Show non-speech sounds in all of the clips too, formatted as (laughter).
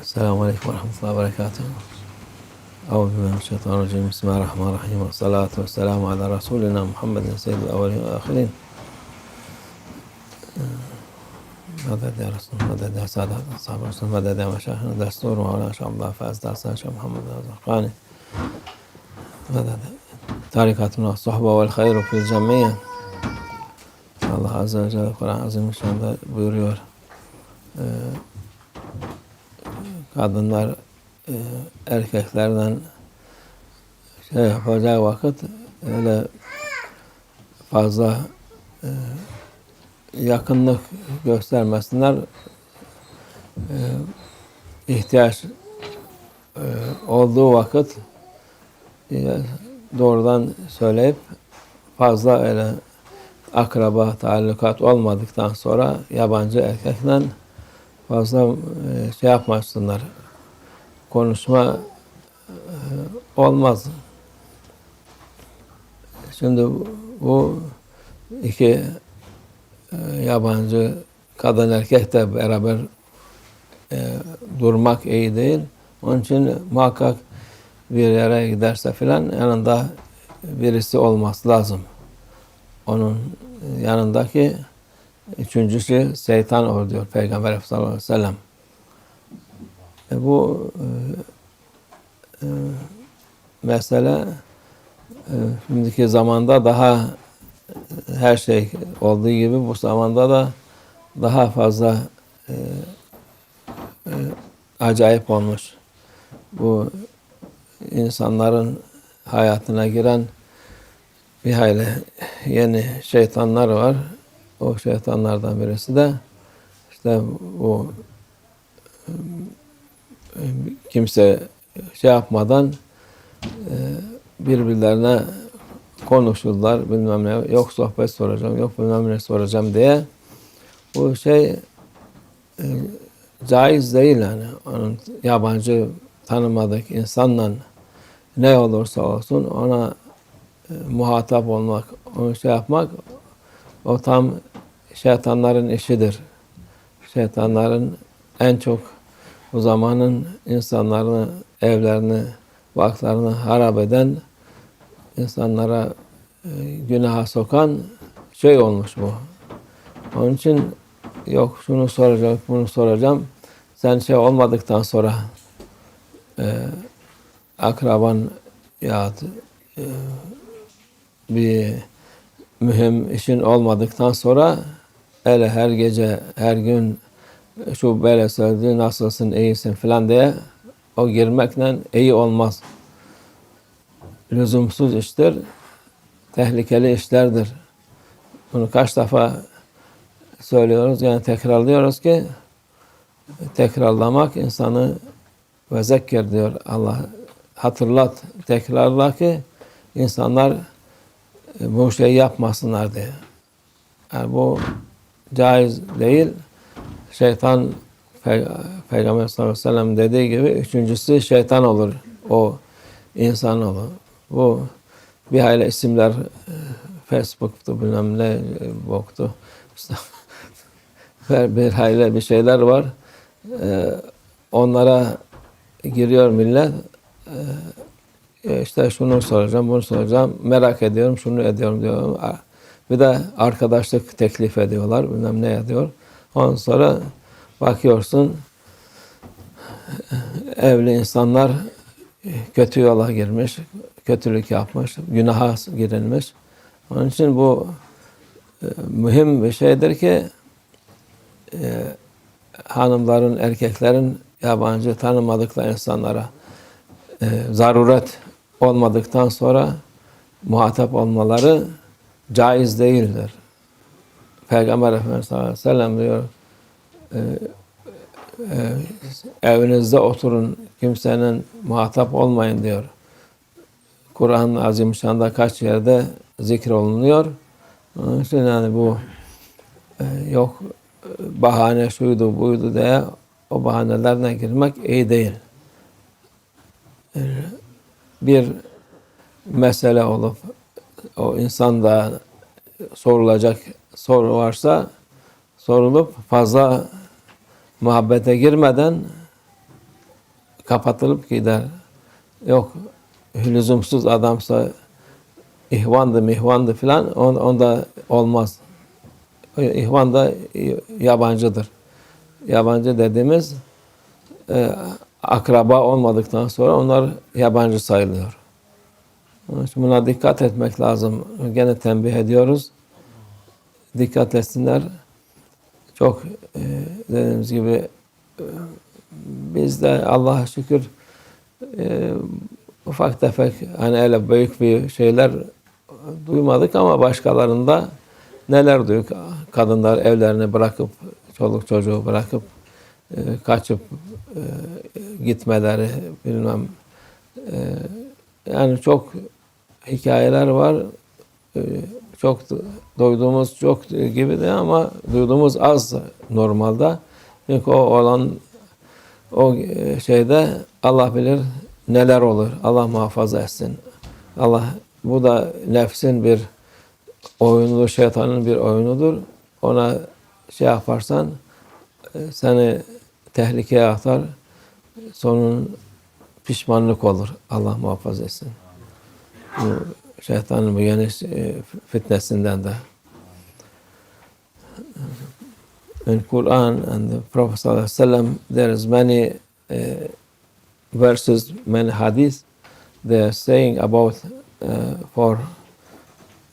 السلام عليكم ورحمة الله وبركاته. أعوذ بالله من الشيطان الرجيم. بسم الله الرحمن الرحيم. والصلاة والسلام على رسولنا محمد سيد الأولين والآخرين. مدد يا رسول مدد يا سادة أصحاب الرسول مدد يا مشايخنا دستور مولانا شيخ الله فاز درسنا شيخ محمد الزرقاني مدد. tarikatına sohba vel hayru fil cemiye Allah Azze ve Celle Kur'an Azim Şan'da buyuruyor. Ee, kadınlar e, erkeklerden şey yapacağı vakit öyle fazla e, yakınlık göstermesinler. E, ihtiyaç e, olduğu vakit e, doğrudan söyleyip fazla öyle akraba taallukat olmadıktan sonra yabancı erkekle fazla e, şey yapmasınlar. Konuşma e, olmaz. Şimdi bu iki e, yabancı kadın erkek de beraber durmak iyi değil. Onun için muhakkak bir yere giderse filan yanında birisi olması lazım. Onun yanındaki üçüncüsü şeytan olur diyor Peygamber Efendimiz sallallahu aleyhi ve sellem. E bu e, e, mesele e, şimdiki zamanda daha her şey olduğu gibi bu zamanda da daha fazla e, e, acayip olmuş. Bu insanların hayatına giren bir hayli yeni şeytanlar var. O şeytanlardan birisi de işte bu kimse şey yapmadan e, birbirlerine konuşurlar bilmem ne yok sohbet soracağım yok bilmem ne soracağım diye. Bu şey e, caiz değil yani. Onun yabancı tanımadık insanla ne olursa olsun ona e, muhatap olmak, onu şey yapmak o tam şeytanların işidir. Şeytanların en çok bu zamanın insanlarını, evlerini, vaklarını harap eden, insanlara e, günaha sokan şey olmuş bu. Onun için yok şunu soracağım, bunu soracağım. Sen şey olmadıktan sonra e, akraban ya e, bir mühim işin olmadıktan sonra hele her gece, her gün şu böyle söyledi, nasılsın, iyisin falan diye o girmekle iyi olmaz. Lüzumsuz iştir, tehlikeli işlerdir. Bunu kaç defa söylüyoruz, yani tekrarlıyoruz ki tekrarlamak insanı ve zekker diyor Allah. Hatırlat, tekrarla ki insanlar bu şeyi yapmasınlar diye. Yani bu caiz değil. Şeytan Peygamber sallallahu aleyhi ve sellem dediği gibi üçüncüsü şeytan olur. O insan olur. Bu bir hayli isimler e, Facebook'tu bilmem ne boktu. (laughs) İşte bir hayli bir şeyler var. E, onlara giriyor millet. İşte şunu soracağım, bunu soracağım. Merak ediyorum, şunu ediyorum diyor. Bir de arkadaşlık teklif ediyorlar. Bilmem ne ediyor. Ondan sonra bakıyorsun evli insanlar kötü yola girmiş, kötülük yapmış, günaha girilmiş. Onun için bu e, mühim bir şeydir ki e, hanımların, erkeklerin yabancı tanımadıkları insanlara e, zaruret olmadıktan sonra muhatap olmaları caiz değildir. Peygamber Efendimiz sallallahu aleyhi ve sellem diyor e, e, evinizde oturun kimsenin muhatap olmayın diyor. Kur'an-ı Azimüşşan'da kaç yerde zikrolunuyor. Onun için yani bu e, yok bahane şuydu buydu diye o bahanelerine girmek iyi değil. Bir mesele olup o insanda sorulacak soru varsa sorulup fazla muhabbete girmeden kapatılıp gider. Yok lüzumsuz adamsa ihvandı mihvandı filan on, onda olmaz. İhvan da yabancıdır. Yabancı dediğimiz e, akraba olmadıktan sonra onlar yabancı sayılıyor. Onun için buna dikkat etmek lazım. Gene tembih ediyoruz. Dikkat etsinler. Çok e, dediğimiz gibi e, biz de Allah'a şükür e, ufak tefek hani öyle büyük bir şeyler duymadık ama başkalarında neler duyduk. Kadınlar evlerini bırakıp, çoluk çocuğu bırakıp e, kaçıp e, gitmeleri bilmem e, yani çok hikayeler var. E, çok duyduğumuz çok gibi de ama duyduğumuz az normalde. Çünkü o olan o e, şeyde Allah bilir neler olur. Allah muhafaza etsin. Allah bu da nefsin bir oyunudur, şeytanın bir oyunudur. Ona şey yaparsan e, seni tehlikeye atar. Sonun pişmanlık olur. Allah muhafaza etsin. Bu şeytanın bu e, fitnesinden de. In Quran and the Prophet wasallam, there is many uh, verses, many hadith. They are saying about uh, for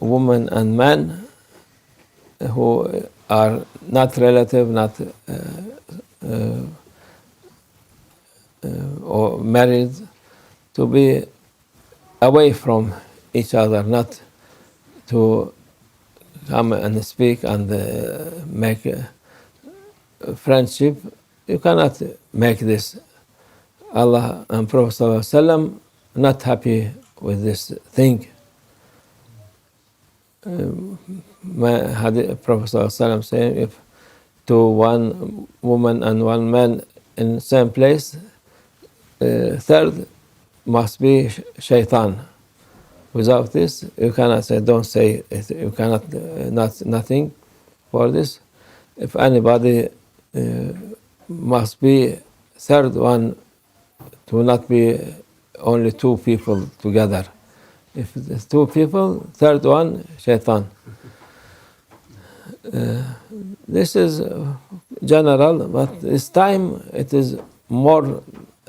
women and men who are not relative, not uh, uh, uh, or married, to be away from each other, not to come and speak and uh, make friendship. You cannot make this. Allah and Prophet ﷺ not happy with this thing. Um, Prophet ﷺ saying if to one woman and one man in same place, uh, third must be shaitan. Without this, you cannot say, don't say it. You cannot, uh, not, nothing for this. If anybody uh, must be third one to not be only two people together. If it's two people, third one, shaitan. Uh, this is general, but this time it is more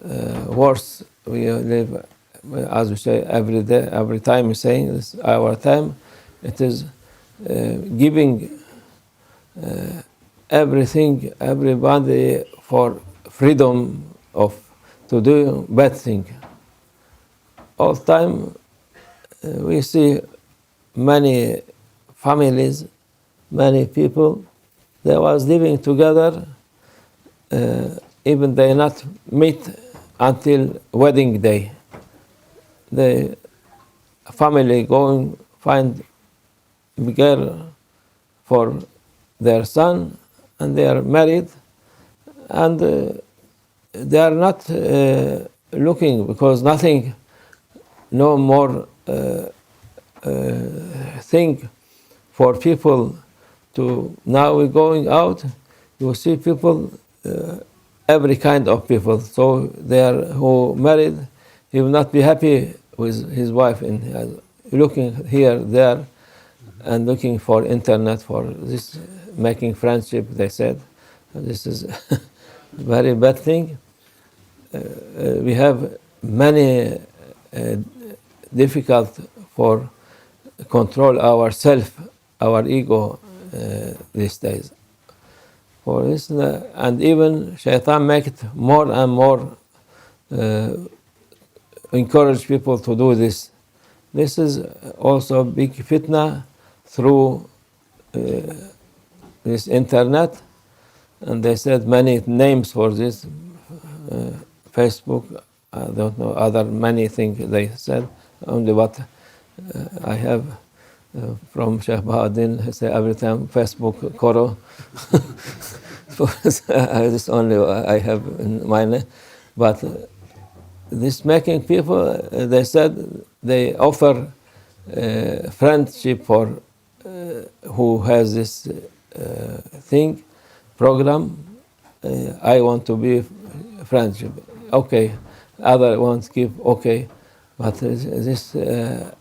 uh, worse. We live, as we say, every day, every time we say, this, our time, it is uh, giving uh, everything, everybody for freedom of to do bad thing. All time uh, we see many families, many people, they was living together, uh, even they not meet until wedding day. The family going find girl for their son and they are married and uh, they are not uh, looking because nothing, no more uh, uh, thing for people to now we're going out, you see people, uh, every kind of people. So they are who married, he will not be happy with his wife in uh, looking here, there, and looking for internet for this making friendship. They said this is (laughs) very bad thing. Uh, uh, we have many uh, difficult for control ourself, our ego these days. For this, and even shaitan make it more and more encourage people to do this. This is also big fitna through uh, this internet, and they said many names for this. Uh, Facebook, I don't know, other many things they said, only what uh, I have uh, from Sheikh Bahadin, he say every time Facebook Koro. (laughs) this only I have in mind. But uh, this making people, uh, they said they offer uh, friendship for uh, who has this thing, program. I want to be friendship okay, other ones give okay, but this uh,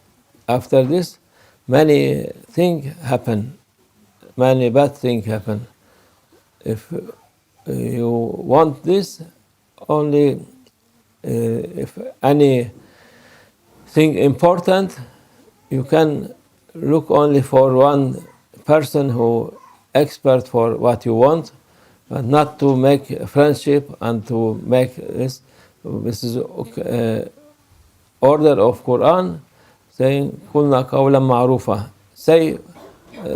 after this, many things happen, many bad things happen. If uh, you want this, only uh, if any thing important, you can look only for one person who expert for what you want, but not to make friendship and to make this. This is uh, order of Quran saying "Kulna qawlan ma'rufa." Say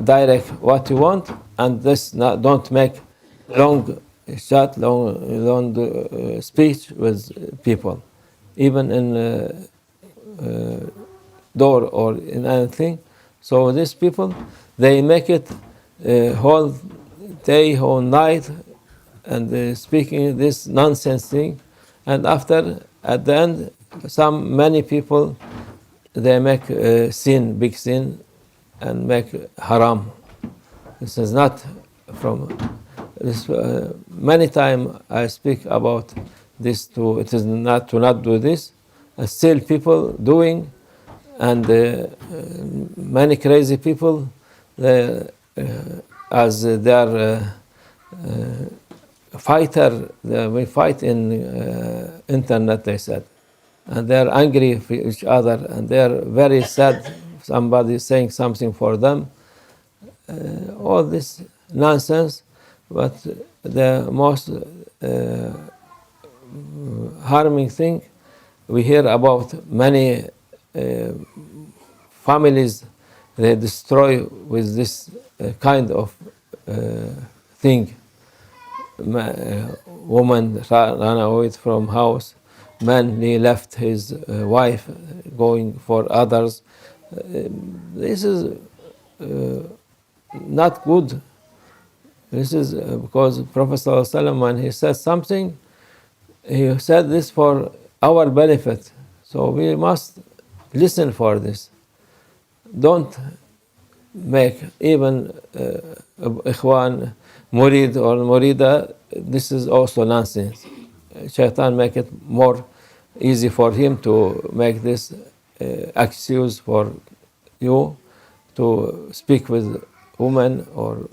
direct what you want, and this not, don't make long chat, long long uh, speech with people, even in uh, uh, door or in anything. So these people, they make it uh, whole day, whole night, and speaking this nonsense thing. And after, at the end, some many people, they make uh, sin, big sin, and make haram. This is not from this. Uh, many times I speak about this. To it is not to not do this. Uh, still, people doing and uh, many crazy people, uh, as they are uh, fighter, they, we fight in internet. They said, and they are angry with each other, and they are very sad. Somebody is saying something for them. all this nonsense, but the most harming thing we hear about many uh, families they destroy with this uh, kind of uh, thing. Ma- woman ran away from house. Man he left his uh, wife going for others. Uh, this is uh, not good. This is because Prophet ﷺ, when he said something, he said this for our benefit. So we must listen for this. Don't make even uh, ikhwan, murid or murida, this is also nonsense. Shaitan make it more easy for him to make this uh, excuse for you to speak with women or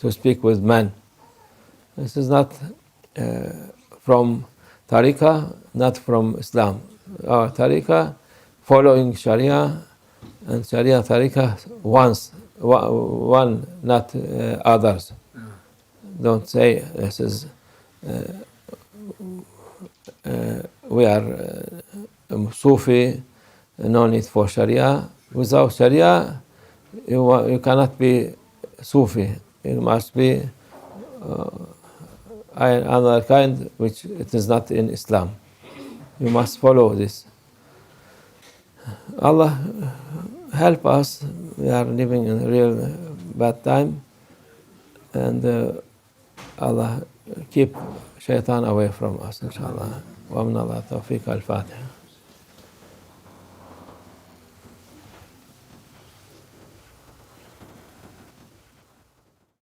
to speak with men. This is not uh, from tariqah, not from Islam. Our tariqah following Sharia and Sharia tariqah once, one, not uh, others. Don't say this is, uh, uh, we are uh, Sufi, no need for Sharia. Without Sharia, you, you cannot be Sufi. You must be uh, another kind which it is not in Islam. You must follow this. Allah help us. We are living in a real bad time. And uh, Allah keep shaitan away from us, inshallah. ومن الله توفيق الفاتحة